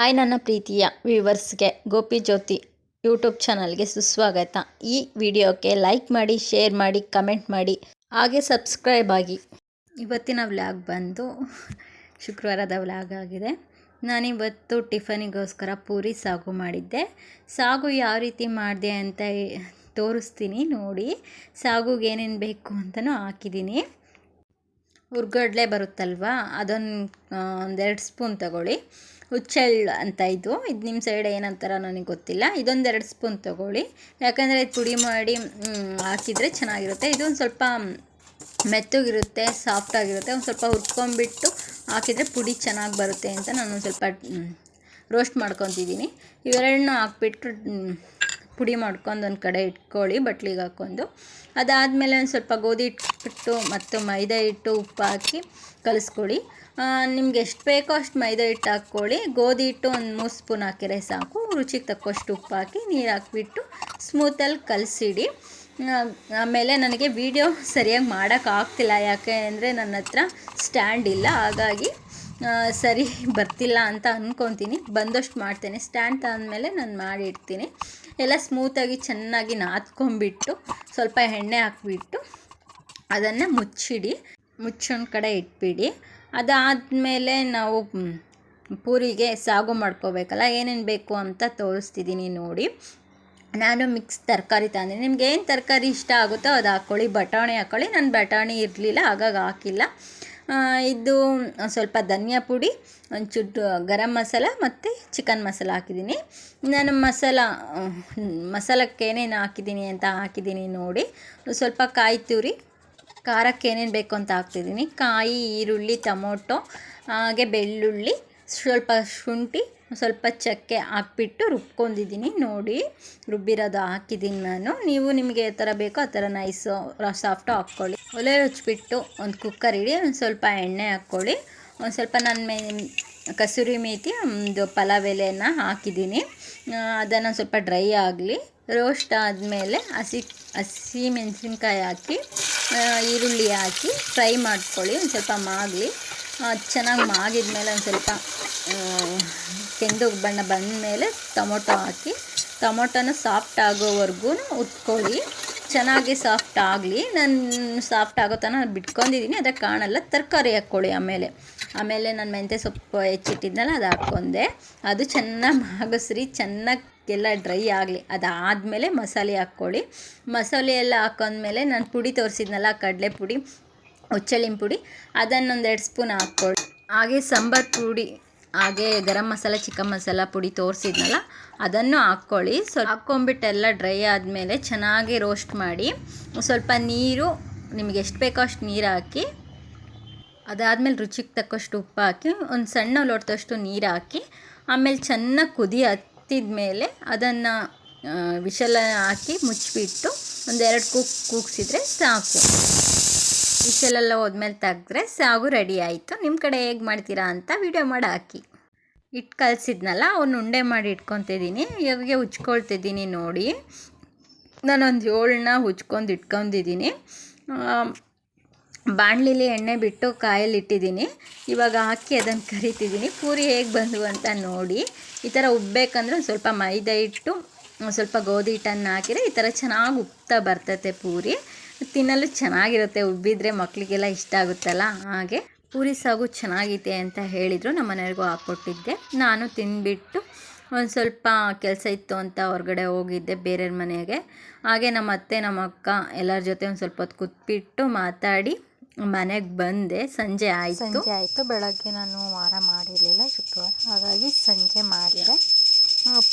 Hi ನನ್ನ ಪ್ರೀತಿಯ ವ್ಯೂವರ್ಸ್ಗೆ, ಗೋಪಿ ಜ್ಯೋತಿ YouTube ಚಾನಲ್ಗೆ ಸುಸ್ವಾಗತ. ಈ ವಿಡಿಯೋಕ್ಕೆ ಲೈಕ್ ಮಾಡಿ, ಶೇರ್ ಮಾಡಿ, ಕಮೆಂಟ್ ಮಾಡಿ, ಹಾಗೆ ಸಬ್ಸ್ಕ್ರೈಬ್ ಆಗಿ. ಇವತ್ತಿನ ವ್ಲಾಗ್ ಬಂದು ಶುಕ್ರವಾರದ ವ್ಲಾಗ್ ಆಗಿದೆ. ನಾನಿವತ್ತು ಟಿಫನಿಗೋಸ್ಕರ ಪೂರಿ ಸಾಗು ಮಾಡಿದ್ದೆ. ಸಾಗು ಯಾವ ರೀತಿ ಮಾಡಿದೆ ಅಂತ ತೋರಿಸ್ತೀನಿ, ನೋಡಿ. ಸಾಗುಗೆ ಏನೇನು ಬೇಕು ಅಂತಲೂ ಹಾಕಿದ್ದೀನಿ. ಹುರ್ಗಡ್ಲೆ ಬರುತ್ತಲ್ವ, ಅದೊಂದು ಒಂದೆರಡು ಸ್ಪೂನ್ ತಗೊಳ್ಳಿ. ಹುಚ್ಚೆಳ್ಳು ಅಂತ ಇದು. ಇದು ನಿಮ್ಮ ಸೈಡ್ ಏನಂತಾರ ನನಗೆ ಗೊತ್ತಿಲ್ಲ. ಇದೊಂದೆರಡು ಸ್ಪೂನ್ ತೊಗೊಳ್ಳಿ. ಯಾಕಂದರೆ ಇದು ಪುಡಿ ಮಾಡಿ ಹಾಕಿದರೆ ಚೆನ್ನಾಗಿರುತ್ತೆ. ಇದೊಂದು ಸ್ವಲ್ಪ ಮೆತ್ತಗಿರುತ್ತೆ ಸಾಫ್ಟಾಗಿರುತ್ತೆ ಒಂದು ಸ್ವಲ್ಪ ಹುರ್ಕೊಂಬಿಟ್ಟು ಹಾಕಿದರೆ ಪುಡಿ ಚೆನ್ನಾಗಿ ಬರುತ್ತೆ ಅಂತ ನಾನು ಸ್ವಲ್ಪ ರೋಸ್ಟ್ ಮಾಡ್ಕೊತಿದ್ದೀನಿ. ಇವೆರಡನ್ನೂ ಹಾಕ್ಬಿಟ್ಟು ಪುಡಿ ಮಾಡ್ಕೊಂಡು ಒಂದು ಕಡೆ ಇಟ್ಕೊಳ್ಳಿ, ಬಟ್ಲಿಗೆ ಹಾಕ್ಕೊಂಡು. ಅದಾದಮೇಲೆ ಒಂದು ಸ್ವಲ್ಪ ಗೋಧಿ ಹಿಟ್ಟು ಮತ್ತು ಮೈದಾ ಹಿಟ್ಟು ಉಪ್ಪು ಹಾಕಿ ಕಲಿಸ್ಕೊಳ್ಳಿ. ನಿಮ್ಗೆ ಎಷ್ಟು ಬೇಕೋ ಅಷ್ಟು ಮೈದಾ ಹಿಟ್ಟು ಹಾಕ್ಕೊಳ್ಳಿ. ಗೋಧಿ ಹಿಟ್ಟು ಒಂದು ಮೂರು ಸ್ಪೂನ್ ಹಾಕಿದ್ರೆ ಸಾಕು. ರುಚಿಗೆ ತಕ್ಕಷ್ಟು ಉಪ್ಪು ಹಾಕಿ ನೀರು ಹಾಕಿಬಿಟ್ಟು ಸ್ಮೂತಲ್ಲಿ ಕಲಸಿಡಿ. ಆಮೇಲೆ ನನಗೆ ವೀಡಿಯೋ ಸರಿಯಾಗಿ ಮಾಡೋಕ್ಕಾಗ್ತಿಲ್ಲ ಯಾಕೆ ಅಂದರೆ ನನ್ನ ಹತ್ರ ಸ್ಟ್ಯಾಂಡ್ ಇಲ್ಲ. ಹಾಗಾಗಿ ಸರಿ ಬರ್ತಿಲ್ಲ ಅಂತ ಅಂದ್ಕೊತೀನಿ ಬಂದಷ್ಟು ಮಾಡ್ತೇನೆ. ಸ್ಟ್ಯಾಂಡ್ ತಂದಮೇಲೆ ನಾನು ಮಾಡಿಡ್ತೀನಿ ಎಲ್ಲ ಸ್ಮೂತಾಗಿ ಚೆನ್ನಾಗಿ ನಾದ್ಕೊಂಬಿಟ್ಟು ಸ್ವಲ್ಪ ಎಣ್ಣೆ ಹಾಕ್ಬಿಟ್ಟು ಅದನ್ನು ಮುಚ್ಚಿಡಿ. ಮುಚ್ಚೊಂದು ಕಡೆ ಇಟ್ಬಿಡಿ. ಅದಾದಮೇಲೆ ನಾವು ಪೂರಿಗೆ ಸಾಗು ಮಾಡ್ಕೋಬೇಕಲ್ಲ, ಏನೇನು ಬೇಕು ಅಂತ ತೋರಿಸ್ತಿದ್ದೀನಿ ನೋಡಿ. ನಾನು ಮಿಕ್ಸ್ ತರಕಾರಿ ತಂದೆ ನಿಮ್ಗೆ ಏನು ತರಕಾರಿ ಇಷ್ಟ ಆಗುತ್ತೋ ಅದು ಹಾಕ್ಕೊಳ್ಳಿ ಬಟಾಣಿ ಹಾಕ್ಕೊಳ್ಳಿ ನಾನು ಬಟಾಣಿ ಇರಲಿಲ್ಲ, ಹಾಗಾಗಿ ಹಾಕಿಲ್ಲ. ಇದು ಸ್ವಲ್ಪ ಧನಿಯಾ ಪುಡಿ, ಒಂಚೂರು ಗರಂ ಮಸಾಲ ಮತ್ತು ಚಿಕನ್ ಮಸಾಲ ಹಾಕಿದ್ದೀನಿ. ನಾನು ಮಸಾಲ, ಮಸಾಲಕ್ಕೆ ಏನೇನು ಹಾಕಿದ್ದೀನಿ ಅಂತ ಹಾಕಿದ್ದೀನಿ ನೋಡಿ. ಸ್ವಲ್ಪ ಕಾಯಿ ತುರಿ, ಖಾರಕ್ಕೆ ಏನೇನು ಬೇಕು ಅಂತ ಹಾಕ್ತಿದ್ದೀನಿ. ಕಾಯಿ, ಈರುಳ್ಳಿ, ಟೊಮೊಟೊ, ಹಾಗೆ ಬೆಳ್ಳುಳ್ಳಿ, ಸ್ವಲ್ಪ ಶುಂಠಿ ಸ್ವಲ್ಪ ಚಕ್ಕೆ ಹಾಕ್ಬಿಟ್ಟು ರುಬ್ಕೊಂಡಿದ್ದೀನಿ. ನೋಡಿ, ರುಬ್ಬಿರೋದು ಹಾಕಿದ್ದೀನಿ ನಾನು. ನೀವು ನಿಮಗೆ ಯಾವ ಥರ ಬೇಕೋ ಆ ಥರ ನೈಸು ಸಾಫ್ಟು ಹಾಕ್ಕೊಳ್ಳಿ. ಒಲೆ ಹಚ್ಬಿಟ್ಟು ಒಂದು ಕುಕ್ಕರ್ ಇಡಿ, ಒಂದು ಸ್ವಲ್ಪ ಎಣ್ಣೆ ಹಾಕ್ಕೊಳ್ಳಿ. ಒಂದು ಸ್ವಲ್ಪ ನಾನು ಮೇ, ಕಸೂರಿ ಮೇಥಿ ಒಂದು ಪಲಾವ್ ಎಲೆಯನ್ನು ಹಾಕಿದ್ದೀನಿ ಅದನ್ನು ಸ್ವಲ್ಪ ಡ್ರೈ ಆಗಲಿ. ರೋಸ್ಟ್ ಆದಮೇಲೆ ಹಸಿ ಹಸಿ ಮೆಣಸಿನ್ಕಾಯಿ ಹಾಕಿ ಈರುಳ್ಳಿ ಹಾಕಿ ಫ್ರೈ ಮಾಡ್ಕೊಳ್ಳಿ. ಒಂದು ಸ್ವಲ್ಪ ಮಾಗಲಿ. ಚೆನ್ನಾಗಿ ಮಾಗಿದ ಮೇಲೆ ಒಂದು ಸ್ವಲ್ಪ ಕೆಂದು ಬಣ್ಣ ಬಂದ ಮೇಲೆ ಟೊಮೊಟೊ ಹಾಕಿ, ಟೊಮೊಟೊನ ಸಾಫ್ಟ್ ಆಗೋವರೆಗೂ ಉತ್ಕೊಳ್ಳಿ ಚೆನ್ನಾಗಿ ಸಾಫ್ಟ್ ಆಗಲಿ. ನಾನು ಸಾಫ್ಟ್ ಆಗೋ ತನಕ ಬಿಟ್ಕೊಂಡಿದ್ದೀನಿ ಅದಕ್ಕೆ ಕಾಣಲ್ಲ. ತರಕಾರಿ ಹಾಕ್ಕೊಳ್ಳಿ ಆಮೇಲೆ. ಆಮೇಲೆ ನಾನು ಮೆಂತ್ಯ ಸೊಪ್ಪು ಹೆಚ್ಚಿಟ್ಟಿದ್ನಲ್ಲ, ಅದು ಹಾಕ್ಕೊಂಡೆ. ಅದು ಚೆನ್ನಾಗಿ ಮಾಗಸ್ರಿ, ಚೆನ್ನಾಗಿ ಎಲ್ಲ ಡ್ರೈ ಆಗಲಿ. ಅದಾದಮೇಲೆ ಮಸಾಲೆ ಹಾಕ್ಕೊಳ್ಳಿ. ಮಸಾಲೆ ಎಲ್ಲ ಹಾಕೊಂಡ್ಮೇಲೆ ನಾನು ಪುಡಿ ತೋರಿಸಿದ್ನಲ್ಲ ಕಡಲೆ ಪುಡಿ ಹುಚ್ಚಳಿನ ಪುಡಿ ಅದನ್ನೊಂದೆರಡು ಸ್ಪೂನ್ ಹಾಕ್ಕೊಳ್ಳಿ. ಹಾಗೆ ಸಾಂಬಾರು ಪುಡಿ, ಹಾಗೆ ಗರಂ ಮಸಾಲ, ಚಿಕನ್ ಮಸಾಲ ಪುಡಿ ತೋರಿಸಿದ್ನಲ್ಲ, ಅದನ್ನು ಹಾಕ್ಕೊಳ್ಳಿ. ಸ್ವಲ್ಪ ಹಾಕ್ಕೊಂಬಿಟ್ಟೆಲ್ಲ ಡ್ರೈ ಆದಮೇಲೆ ಚೆನ್ನಾಗಿ ರೋಸ್ಟ್ ಮಾಡಿ ಸ್ವಲ್ಪ ನೀರು, ನಿಮಗೆ ಎಷ್ಟು ಬೇಕೋ ಅಷ್ಟು ನೀರು ಹಾಕಿ, ಅದಾದಮೇಲೆ ರುಚಿಗೆ ತಕ್ಕಷ್ಟು ಉಪ್ಪು ಹಾಕಿ, ಒಂದು ಸಣ್ಣ ಲೋಟದಷ್ಟು ನೀರು ಹಾಕಿ, ಆಮೇಲೆ ಚೆನ್ನಾಗಿ ಕುದಿ ಹತ್ತಿದ ಮೇಲೆ ಅದನ್ನು ವಿಷಲ ಹಾಕಿ ಮುಚ್ಚಿಬಿಟ್ಟು ಒಂದೆರಡು ಕೂಗ್ ಕೂಗ್ಸಿದ್ರೆ ಸಾಕು. ವಿಷಲೆಲ್ಲ ಹೋದ್ಮೇಲೆ ತೆಗೆದ್ರೆ ಸಾಗು ರೆಡಿ ಆಯಿತು. ನಿಮ್ಮ ಕಡೆ ಹೇಗೆ ಮಾಡ್ತೀರಾ ಅಂತ ವಿಡಿಯೋ ಮಾಡಿ ಹಾಕಿ. ಇಟ್ಟು ಕಲಿಸಿದ್ನಲ್ಲ, ಅವನು ಉಂಡೆ ಮಾಡಿ ಇಟ್ಕೊತಿದ್ದೀನಿ ಇವಾಗೆ ಉಚ್ಕೊಳ್ತಿದ್ದೀನಿ ನೋಡಿ. ನಾನೊಂದು ಏಳನ್ನ ಉಚ್ಕೊಂಡು ಇಟ್ಕೊಂಡಿದ್ದೀನಿ ಬಾಣಲಿಲಿ ಎಣ್ಣೆ ಬಿಟ್ಟು ಕಾಯಲ್ಲಿ ಇಟ್ಟಿದ್ದೀನಿ ಇವಾಗ ಹಾಕಿ ಅದನ್ನು ಕರಿತಿದ್ದೀನಿ ಪೂರಿ ಹೇಗೆ ಬಂದವು ಅಂತ ನೋಡಿ. ಈ ಥರ ಉಬ್ಬೇಕಂದ್ರೆ ಸ್ವಲ್ಪ ಮೈದಾ ಹಿಟ್ಟು ಸ್ವಲ್ಪ ಗೋಧಿ ಹಿಟ್ಟನ್ನು ಹಾಕಿದರೆ ಈ ಥರ ಚೆನ್ನಾಗಿ ಉಪ್ತಾ ಬರ್ತೈತೆ ಪೂರಿ. ತಿನ್ನಲು ಚೆನ್ನಾಗಿರುತ್ತೆ, ಉಬ್ಬಿದ್ರೆ ಮಕ್ಕಳಿಗೆಲ್ಲ ಇಷ್ಟ ಆಗುತ್ತಲ್ಲ? ಹಾಗೆ ಪೂರಿ ಸಾಗು ಚೆನ್ನಾಗಿದೆ ಅಂತ ಹೇಳಿದರು ನಮ್ಮ ಮನೆಯವ್ರಿಗೂ ಹಾಕ್ಕೊಟ್ಟಿದ್ದೆ. ನಾನು ತಿಂದ್ಬಿಟ್ಟು ಒಂದು ಸ್ವಲ್ಪ ಕೆಲಸ ಇತ್ತು ಅಂತ ಹೊರಗಡೆ ಹೋಗಿದ್ದೆ ಬೇರೆಯವ್ರ ಮನೆಗೆ. ಹಾಗೆ ನಮ್ಮ ಅತ್ತೆ, ನಮ್ಮ ಅಕ್ಕ ಎಲ್ಲರ ಜೊತೆ ಒಂದು ಸ್ವಲ್ಪ ಹೊತ್ತು ಕುತ್ಬಿಟ್ಟು ಮಾತಾಡಿ ಮನೆಗೆ ಬಂದೆ. ಸಂಜೆ ಆಯಿತು. ಸಂಜೆ ಆಯಿತು. ಬೆಳಗ್ಗೆ ನಾನು ವಾರ ಮಾಡಿರಲಿಲ್ಲ ಶುಕ್ರವಾರ. ಹಾಗಾಗಿ ಸಂಜೆ ಮಾಡಿದೆ.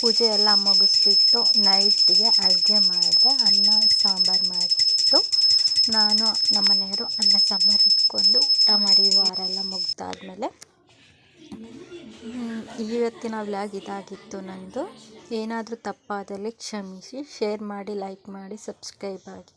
ಪೂಜೆ ಎಲ್ಲ ಮುಗಿಸ್ಬಿಟ್ಟು ನೈಟಿಗೆ ಅಡುಗೆ ಮಾಡಿದೆ. ಮುಗ್ದಾದ್ಮೇಲೆ ಇವತ್ತಿನ ವ್ಲಾಗ್ ಇದಾಗಿತ್ತು ನನ್ನದು ಏನಾದರೂ ತಪ್ಪಾದಲ್ಲಿ ಕ್ಷಮಿಸಿ ಶೇರ್ ಮಾಡಿ ಲೈಕ್ ಮಾಡಿ ಸಬ್ಸ್ಕ್ರೈಬ್ ಆಗಿ.